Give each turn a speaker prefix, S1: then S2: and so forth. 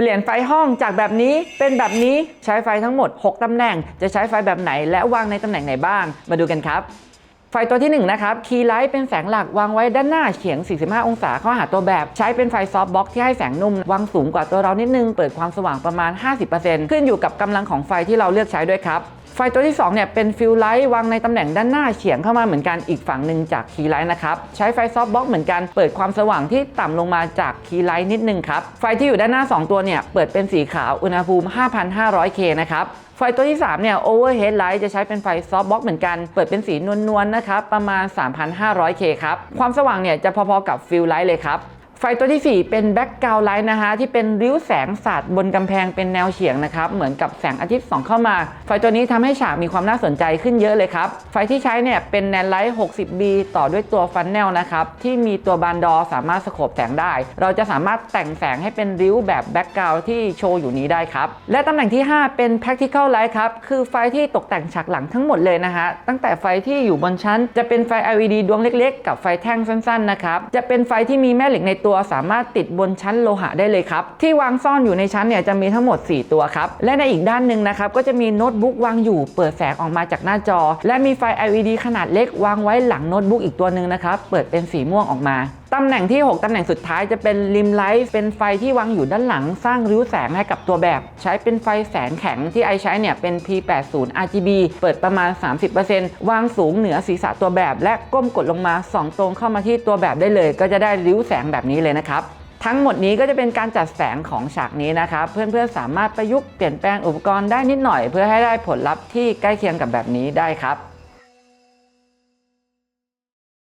S1: เปลี่ยนไฟห้องจากแบบนี้เป็นแบบนี้ใช้ไฟทั้งหมด 6ตำแหน่ง จะใช้ไฟแบบไหนและวางในตำแหน่งไหนบ้าง มาดูกันครับไฟตัวที่1นะครับ คีย์ไลท์เป็นแสงหลักวางไว้ด้านหน้าเฉียง 45 องศาเข้าหาตัวแบบ ใช้เป็นไฟซอฟต์บ็อกที่ให้แสงนุ่ม วางสูงกว่าตัวเรานิดนึง เปิดความสว่างประมาณ 50%ขึ้นอยู่กับกำลังของไฟที่เราเลือกใช้ด้วยครับ ไฟตัวที่2เนี่ยเป็นฟิลไลท์วางในตำแหน่งด้านหน้าเฉียงเข้ามาเหมือนกันอีกฝั่งหนึ่งจากคีย์ไลท์นะครับใช้ไฟซอฟต์บ็อกเหมือนกันเปิดความสว่างที่ต่ำลงมาจากคีย์ไลท์นิดนึงครับไฟที่อยู่ด้านหน้า 2 ตัวเนี่ยเปิดเป็นสีขาวอุณหภูมิ 5,500K นะครับไฟตัวที่ 3 เนี่ย overhead light จะใช้เป็นไฟซอฟต์บ็อกเหมือนกัน เปิดเป็นสีนวลๆนะครับ ประมาณ 3,500K ครับ ความสว่างเนี่ยจะพอๆกับฟิลไลท์เลยครับ ไฟตัวที่ 4 เป็นแบ็กกราวไลท์นะฮะที่เป็นริ้วแสงสาดบนกำแพงเป็นแนวเฉียงนะครับเหมือนกับแสงอาทิตย์ส่องเข้ามา ไฟตัวนี้ทำให้ฉากมีความน่าสนใจขึ้นเยอะเลยครับ ไฟที่ใช้เนี่ยเป็นแนนไลท์ 60B ต่อด้วยตัวฟันแนลนะครับที่มีตัวบานดอสามารถสโคปแสงได้ เราจะสามารถแต่งแสงให้เป็นริ้วแบบแบ็กกราวที่โชว์อยู่นี้ได้ครับและตำแหน่งที่ 5 เป็น practical light ครับคือไฟที่ตกแต่งฉากหลังทั้งหมดเลยนะฮะตั้งแต่ไฟที่อยู่บนชั้น จะเป็นไฟ LED ดวงเล็ก ๆ กับไฟแท่งสั้นๆนะครับจะเป็นไฟที่มีแม่เหล็กในตัวสามารถติดบนชั้นโลหะได้เลยครับ ที่วางซ่อนอยู่ในชั้นเนี่ยจะมีทั้งหมด 4 ตัวครับ และในอีกด้านหนึ่งนะครับ ก็จะมีโน้ตบุ๊กวางอยู่เปิดแสงออกมาจากหน้าจอ และมีไฟ LED ขนาดเล็กวางไว้หลังโน้ตบุ๊กอีกตัวหนึ่งนะครับ เปิดเป็นสีม่วงออกมาตำแหน่งที่ 6 ตำแหน่งสุดท้ายจะเป็นริมไลท์เป็นไฟที่วางอยู่ด้านหลัง สร้างริ้วแสงให้กับตัวแบบ ใช้เป็นไฟแสงแข็งที่ไอใช้เนี่ยเป็น P80 RGB เปิดประมาณ 30%วางสูงเหนือศีรษะตัวแบบ และก้มกดลงมาส่องตรงเข้ามาที่ตัวแบบได้เลย ก็จะได้ริ้วแสงแบบนี้เลยนะครับทั้งหมดนี้ก็จะเป็นการจัดแสงของฉากนี้นะครับ เพื่อนๆสามารถประยุกต์เปลี่ยนแปลงอุปกรณ์ได้นิดหน่อย เพื่อให้ได้ผลลัพธ์ที่ใกล้เคียงกับแบบนี้ได้ครับ